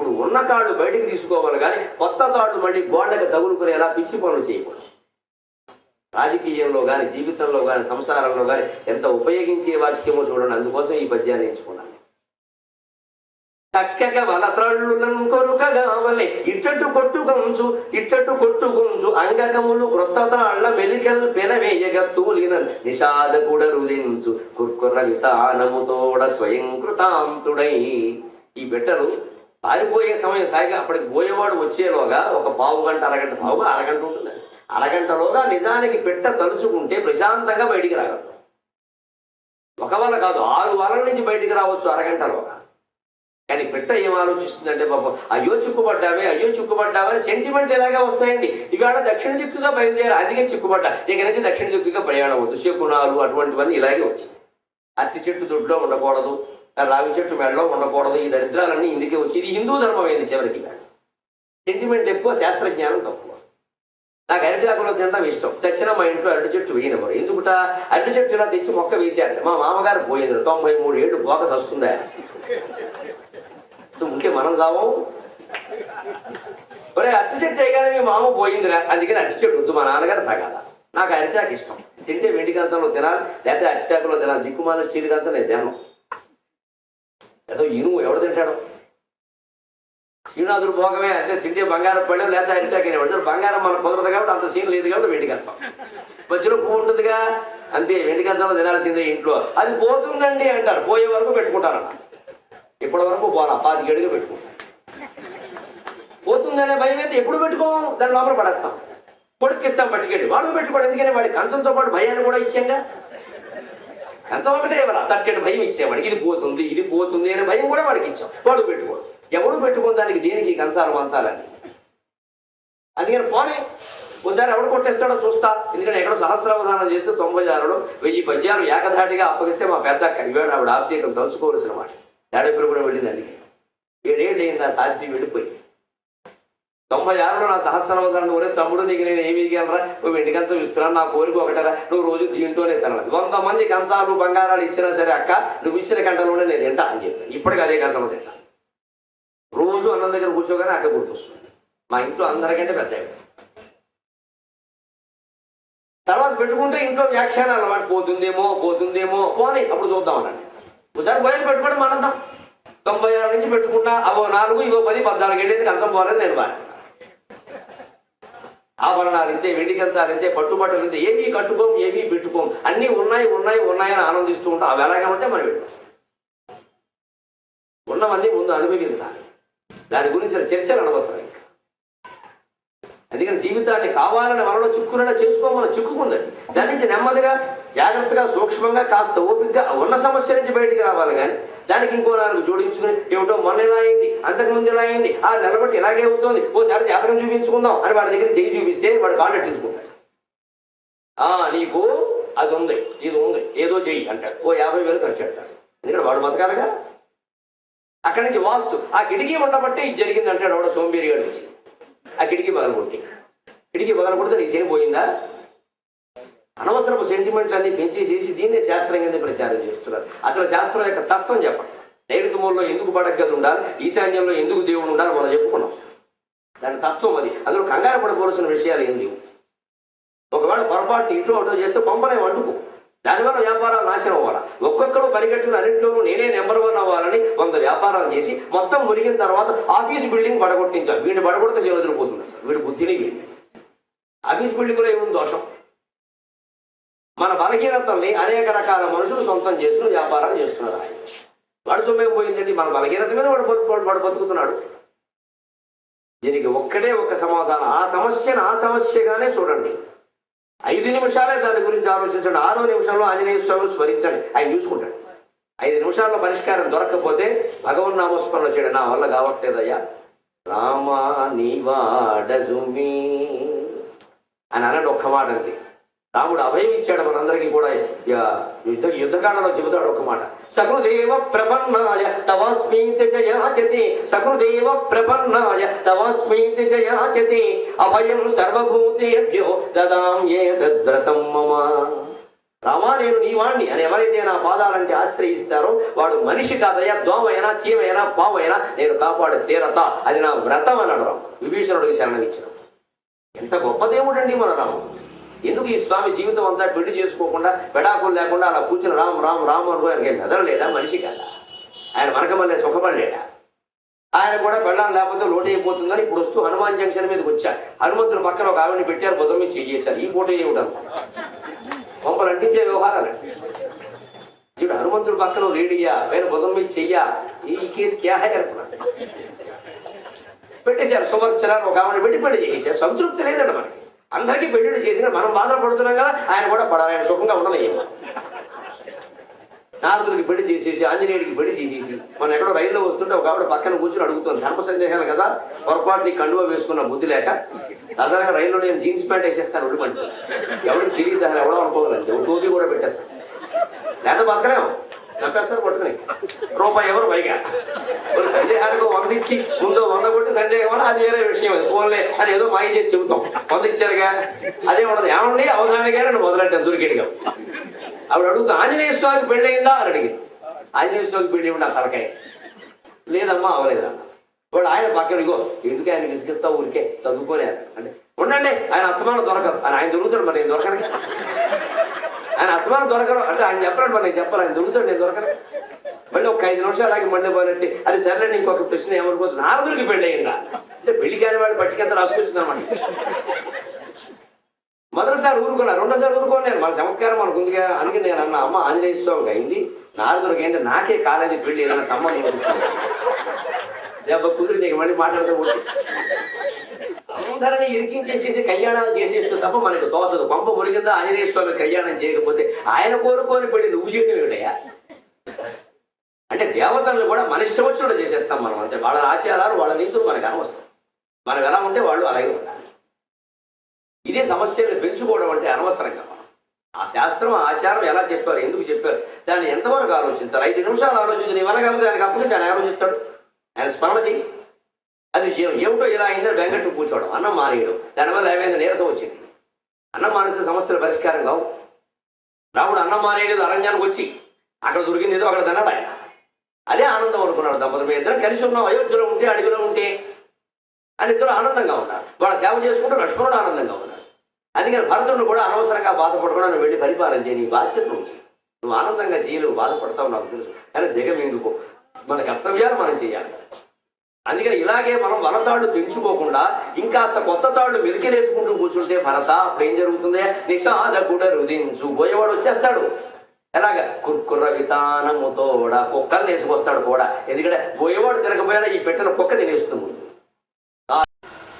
ఇప్పుడు ఉన్న తాడు బయటికి తీసుకోవాలి కానీ కొత్త తాడు మళ్ళీ గోడకి తగులుకునేలా పిచ్చి పనులు చేయకూడదు. రాజకీయంలో కానీ జీవితంలో కానీ సంసారంలో కానీ ఎంత ఉపయోగించే వాక్యమో చూడండి. అందుకోసం ఈ పద్యాన్ని ఎంచుకున్నాను. చక్కక వలత్రళ్ళులను కొరుకగావలే ఇట్టటు కొట్టుకొంచు ఇట్టటు కొట్టుకొంచు అంగకములు క్రొత్త తాళ్ళ మెలికలు పెనవేయగ తూలిన నిషాద కూడా రుదించు కుర్కుర్ర వితానముతోడ స్వయం కృతాంతుడై ఈ బిడ్డలు పారిపోయే సమయం సాగి అప్పటికి పోయేవాడు వచ్చేలోగా ఒక పావు గంట అరగంట పావు అరగంట ఉంటుంది. అరగంటలోగా నిజానికి పెట్ట తలుచుకుంటే ప్రశాంతంగా బయటికి రాగలరు. ఒక వల్ల కాదు ఆరు వారాల నుంచి బయటికి రావచ్చు అరగంటలోగా. కానీ పెట్ట ఏం ఆలోచిస్తుందంటే పాపం అయ్యో చిక్కుపడ్డామే అయ్యో చిక్కుపడ్డామని సెంటిమెంట్ ఇలాగే వస్తాయండి? ఇవాళ దక్షిణ దిక్కుగా బయలుదేరి అదిగే చిక్కుపడ్డా. ఇక నుంచి దక్షిణ దిక్కుగా ప్రయాణం వద్దు. శకునాలు అటువంటివన్నీ ఇలాగే వచ్చాయి. అరటి చెట్టు దొడ్లో ఉండకూడదు. రావి చెట్టు మెడలో ఉండకూడదు. ఈ దరిద్రాలన్నీ ఇందుకే వచ్చి ఇది హిందూ ధర్మం అయింది చివరికి సెంటిమెంట్ ఎక్కువ శాస్త్రజ్ఞానం తక్కువ. నాకు అరటి తినడం ఇష్టం. చచ్చిన మా ఇంట్లో అరటి చెట్టు వేయనివ్వరు. ఎందుకుట? అరటి చెట్టు ఇలా తెచ్చి మొక్క వేసాడు. మా మామగారు పోయింది. తొంభై మూడు ఏళ్ళు పోక వస్తుందా ఉంటే మనం చావం. ఒరే అరటి చెట్టు వేయగానే మీ మామ పోయిందిరా. అందుకని అరటి చెట్టు వద్దు. మా నాన్నగారు తగాల నాకు అరిటాకు ఇష్టం. తింటే వెండి కంచంలో తినాలి లేకపోతే అరిటాకులో తినాలి. దిక్కుమాల చీరి కంచం నేను తినను. ఏదో ఇనుము ఎవడు తింటాడు? శ్రీనాథుడు భోగమే అంతే తింటే బంగారం పళ్ళెం లేకపోతే అరిటాకు పడతారు బంగారం మనకు కుదరదు కాబట్టి అంత సీన్ లేదు కాబట్టి వెండి కంచం మధ్యలో పువ్వు ఉంటుందిగా? అంతే వెండి కంచంలో తినాల్సిందే ఇంట్లో. అది పోతుందండి అంటారు. పోయే వరకు పెట్టుకుంటారన్న ఇప్పటి వరకు పోలా పాతి గడిగా పెట్టుకుంటాం పోతుందనే భయం అయితే ఎప్పుడు పెట్టుకోము? దాని లోపల పడేస్తాం. కొడుకిస్తాం పట్టుకెళ్ళి. వాళ్ళు పెట్టుకోడు. ఎందుకని? వాడి కంచంతో పాటు భయాన్ని కూడా ఇచ్చాంగా? కంచం ఒకటే ఇవ్వాలి తట్టెడు భయం ఇచ్చేవాడికి ఇది పోతుంది ఇది పోతుంది అనే భయం కూడా వాడికి ఇచ్చాం. వాడు పెట్టుకోడు. ఎవడు పెట్టుకున్న దానికి దేనికి కంచాలు మంచాలని అందుకని పోనీ ఒకసారి ఎవడు కొట్టేస్తాడో చూస్తా. ఎందుకంటే ఎక్కడో సహస్రావధానం చేస్తే తొంభై ఆరులో వెయ్యి పద్యాలు ఏకధాటిగా అప్పగిస్తే మా పెద్ద అక్క ఆవిడ ఆప్తీకం తలుచుకోవాల్సిన మాట. ఏడెప్పుడు కూడా వెళ్ళింది అందుకే. ఏడేళ్ళు అయింది ఆ సాధ్యం వెళ్ళిపోయి. తొంభై ఆరులో నా సహస్రావధానం ఒరే తమ్ముడు నీకు నేను ఏమి ఇవ్వగలరా నువ్వు వెండి కంచం ఇస్తున్నాను నా కోరిక ఒకటరా? నువ్వు రోజు దీంట్లోనే తినాలి. వంద మంది కంచాలు బంగారాలు ఇచ్చినా సరే అక్క నువ్వు ఇచ్చిన గంటలోనే నేను తింటా అని చెప్పాను ఇప్పటికీ అదే కంచం తింటా. రోజు అన్నం దగ్గర కూర్చోగానే అక్క గుర్తొస్తుంది. మా ఇంట్లో అందరికంటే పెద్ద తర్వాత పెట్టుకుంటే ఇంట్లో వ్యాఖ్యానాలు అనమాట పోతుందేమో పోతుందేమో పోనీ అప్పుడు చూద్దాం అనండి ఒకసారి బయలు పెట్టుకోవడం మనందాం తొంభై ఆరు నుంచి పెట్టుకున్నా అవో నాలుగు ఇవో పది పద్నాలుగు ఏళ్ళకి కంచం పోలేదు నేను బాగా. ఆభరణాలు ఇంతే వెండి కంచాలు ఇంతే పట్టుబట్టలు ఇంతే ఏమీ కట్టుకోం ఏమీ పెట్టుకోం. అన్నీ ఉన్నాయి ఉన్నాయి ఉన్నాయని ఆనందిస్తూ ఉంటాం. అవి ఎలాగే ఉంటే మనం పెట్టుకోం. ఉన్నవన్నీ ముందు అనుభవించాలి. దాని గురించి చర్చలు అనవసరం. అందుకని జీవితాన్ని కావాలని మనలో చిక్కునడా చేసుకోమని చిక్కుకుందని దాని నుంచి నెమ్మదిగా జాగ్రత్తగా సూక్ష్మంగా కాస్త ఓపికగా ఉన్న సమస్య నుంచి బయటికి రావాలి కానీ దానికి ఇంకో నాలుగు జోడించుకుని ఏమిటో మొన్న ఇలా అయింది అంతకు ముందు ఇలా అయింది ఆ నిలబట్టి ఇలాగే అవుతుంది ఓసారి జాతకం చూపించుకుందాం అని వాడి దగ్గర చేయి చూపిస్తే వాడు కాళ్ళు ఆ నీకు అది ఉంది ఇది ఉంది ఏదో చెయ్యి అంటాడు. ఓ యాభై వేలు ఖర్చు అంటాడు. ఎందుకంటే వాడు బతకాలగా? అక్కడి నుంచి వాస్తు ఆ కిటికీ ఉండబట్టి ఇది జరిగింది అంటాడు వాడు సోంబేరి గారు వచ్చి ఆ కిటికీ పగలగొట్టి కిటికీ పగలగొడితే నీ సేమ్ పోయిందా? అనవసరపు సెంటిమెంట్లు అన్ని పెంచేసేసి దీన్నే శాస్త్రం కింద ప్రచారం చేస్తున్నారు. అసలు శాస్త్రం యొక్క తత్వం చెప్పండి. నైరుతి ఎందుకు పడగది ఉండాలి? ఈశాన్యంలో ఎందుకు దేవుడు ఉండాలి? మనం చెప్పుకున్నాం. దాని తత్వం అది. అందులో కంగారు పడిపోవలసిన విషయాలు ఏం లేవు. ఒకవేళ పొరపాటు ఇటు అటో చేస్తే పంపలేము అంటుకో దానివల్ల వ్యాపారాలు నాశనం అవ్వాలి? ఒక్కొక్కరు పరిగెట్టుకుని అన్నింటిలోనూ నేనే నెంబర్ వన్ అవ్వాలని వంద వ్యాపారాలు చేసి మొత్తం మురిగిన తర్వాత ఆఫీస్ బిల్డింగ్ పడగొట్టించాలి. వీడిని పడగొడితే చెవదిరిపోతుంది సార్. వీడి బుద్ధిని వీడి ఆఫీస్ బిల్డింగ్లో ఏముంది దోషం? మన బలహీనతల్ని అనేక రకాల మనుషులు సొంతం చేసుకుని వ్యాపారాలు చేస్తున్నారు ఆయన. వాడు సొమ్మేం పోయిందండి? మన బలహీనత మీద వాడు బతుకు వాడు బతుకుతున్నాడు. దీనికి ఒక్కటే ఒక సమాధానం. ఆ సమస్యను ఆ సమస్యగానే చూడండి. ఐదు నిమిషాలే దాని గురించి ఆలోచించండి. ఆరో నిమిషంలో ఆంజనేయ స్వామిని స్మరించండి. ఆయన చూసుకుంటాడు. ఐదు నిమిషాల్లో పరిష్కారం దొరకకపోతే భగవన్ నామస్మరణ చేయడం నా వల్ల కావట్లేదయ్యా. రామా నీవాడజుమి అని అన్నాడు ఒక్క మాట అంతే రాముడు అభయం ఇచ్చాడు మనందరికీ కూడా. యుద్ధ యుద్ధకాండలో చెబుతాడు ఒక మాట. సకృదేవ ప్రపన్నాయ తవస్మీతి జయాచతి. సకృదేవ ప్రపన్నాయ తవస్మీతి జయాచతి. అభయం సర్వభూతేభ్యో దదాం ఏ తద్వ్రతం మమ. రామా నేను నీ వాణ్ణి అని ఎవరైతే నా పాదాలంటే ఆశ్రయిస్తారో వాడు మనిషి కాదయ్యా దోమైనా చీమైనా పావైనా నేను కాపాడు తీరత అది నా వ్రతం అన్నాడు రాము విభీషణుడికి శరణం ఇచ్చిన ఎంత గొప్ప దేవుడండి మన రాము ఎందుకు ఈ స్వామి జీవితం అంతా పెళ్ళి చేసుకోకుండా పెడాకులు లేకుండా అలా కూర్చుని రామ్ రామ్ రామ్ అనుకో ఆయనకి మనిషి కదా. ఆయన మనకమల్లే మళ్ళీ సుఖపడలేడా? ఆయన కూడా పెళ్ళాం లేకపోతే లోటు అయిపోతుందని ఇప్పుడు వస్తూ హనుమాన్ జంక్షన్ మీదకి వచ్చా హనుమంతుడు పక్కన ఒక ఆవిడని పెట్టారు బుధం మీద చేశారు ఈ ఫోటో ఏమిటం కొంపలు అంటించే వ్యవహారాలు ఇప్పుడు హనుమంతుడు పక్కన లేడియా వేరే బుధం మీద చెయ్యా. ఈ కేసు క్యా పెట్టేశారు సువర్చనాలు ఒక ఆవిడ పెట్టి పెళ్ళి చేసేశారు. సంతృప్తి లేదండి మనకి. అందరికీ పెళ్ళిళ్ళు చేసిన మనం బాధపడుతున్నాం కదా ఆయన కూడా పడాలి ఆయన సుఖంగా ఉండలేము నారదుడికి పెళ్ళి చేసేసి ఆంజనేయుడికి పెళ్ళి చేసేసి మనం ఎక్కడో రైల్లో వస్తుంటే ఒక ఆవిడ పక్కన కూర్చుని అడుగుతుంది ధర్మ సందేహాలు కదా? పొరపాటుని కండువ కండువా వేసుకున్న బుద్ధి లేక దాదాపు రైల్లో నేను జీన్స్ ప్యాంట్ వేసేస్తాను ఉడిమంటే ఎవరికి తెలియదు అసలు ఎవడో అనుకోగలండి ఒక టోపీ కూడా పెట్టేస్తాను లేదా బతకలేము నప్పేస్తారు పట్టుకుని? రూపాయి ఎవరు? పైగా. మరి సందేహానికి వంద ఇచ్చి ముందు వంద కొట్టి సందేహం వల్ల అది వేరే విషయం అది. ఫోన్లే అని ఏదో మాయ చేసి చెబుతాం. వంద ఇచ్చారుగా? అదే ఉండదు. ఏమండి? అవధాని గారు అని మొదలంటే దొరికేడుగా ఆవిడ అడుగుతా ఆంజనేయ స్వామికి పెళ్ళయిందా? అని అడిగింది. ఆంజనేయ స్వామికి పెళ్ళి నా తలకాయ. లేదమ్మా అవలేదమ్మా వాడు ఆయన పక్కన ఇగో ఎందుకు ఆయన విసిగిస్తావు ఊరికే? చదువుకోలేదు అంటే ఉండండి ఆయన అస్తమానం దొరకదు. ఆయన దొరుకుతాడు మరి నేను దొరకను ఆయన అస్తమానం దొరకరు అంటే ఆయన చెప్పాడు మరి నేను చెప్పాలి ఆయన దొరుకుతాడు నేను దొరకను. మళ్ళీ ఒక ఐదు నిమిషాలు ఆగి మళ్ళీ పోయినట్టు అది సరేనండి ఇంకొక ప్రశ్న ఏమనుకోదు నారదుడికి పెళ్ళి అయిందా? అంటే పెళ్ళి కాని వాడు పట్టుకెంత రాసుకొచ్చిందన్నమాట మొదటిసారి ఊరుకున్నా రెండోసారి ఊరుకోలేను మన చమత్కారం మనకు ఉందిగా అందుకే నేను అన్న అమ్మ ఆంజనేయ స్వామికి అయింది. నారదుడికి అయింది నాకే కాలేజీ పెళ్ళి ఏదైనా సంబంధం దెబ్బ కుదిరి నీకు మళ్ళీ మాట్లాడుతూ ధరని ఇరికించేసేసి కళ్యాణాలు చేసేస్తే తప్ప మనకు తోచదు. పంప మురిగిందా ఆంజనేయ స్వామి కళ్యాణం చేయకపోతే ఆయన కోరుకోని పెళ్ళి నువ్వు చేయడం అంటే దేవతలను కూడా మన ఇష్టం వచ్చినట్టు చేసేస్తాం మనం అంతే. వాళ్ళ ఆచారాలు వాళ్ళ నీతులు మనకు అనవసరం. మనం ఎలా ఉంటే వాళ్ళు అలాగే ఉండాలి. ఇదే సమస్యలు పెంచుకోవడం అంటే అనవసరంగా మనం ఆ శాస్త్రం ఆచారం ఎలా చెప్పారు ఎందుకు చెప్పారు? దాన్ని ఎంతవరకు ఆలోచించాలి? ఐదు నిమిషాలు ఆలోచించి నీ వనగలిగితే దానికి అప్పుడు దాన్ని ఆలోచిస్తాడు. ఆయన స్మరణ చెయ్యి. అది ఏమిటో ఇలా అయిందని వెంకట్టు కూర్చోవడం అన్నం మానేయడం. దానివల్ల ఏమైంది నీరసం వచ్చింది. అన్నం మానేసే సమస్యల పరిష్కారం కావు. రాముడు అన్నం మానేయలేదు అరణ్యానికి వచ్చి అక్కడ దొరికింది ఏదో అక్కడ తిన్నాడు ఆయన. అదే ఆనందం అనుకున్నాడు దంపతులు. మీ ఇద్దరం కలిసి ఉన్నాం అయోధ్యలో ఉంటే అడవిలో ఉంటే. అని ఇద్దరు ఆనందంగా ఉన్నారు. వాళ్ళ సేవ చేసుకుంటూ లక్ష్మణుడు ఆనందంగా ఉన్నారు. అందుకని భరతుడు కూడా అనవసరంగా బాధపడకుండా నువ్వు వెళ్ళి పరిపాలన చేయి నీ బాధ్యత నువ్వు నువ్వు ఆనందంగా చేయలేవు బాధపడతావు నాకు తెలుసు. కానీ దిగమింగుకో. మన కర్తవ్యాలు మనం చేయాలి. అందుకని ఇలాగే మనం వనతాళ్ళు తెంచుకోకుండా ఇంకాస్త కొత్త తాళ్ళు మెలికిలేసుకుంటూ కూర్చుంటే భరత అప్పుడు ఏం జరుగుతుంది? నిషాద కూడా రుదించు పోయేవాడు వచ్చేస్తాడు. ఎలాగ? కుర్కుర్ర వితానముతోడ కుక్కలు వేసుకొస్తాడు కూడా. ఎందుకంటే పోయేవాడు తిరగపోయాడు ఈ పెట్టిన కుక్క తినేస్తుంది.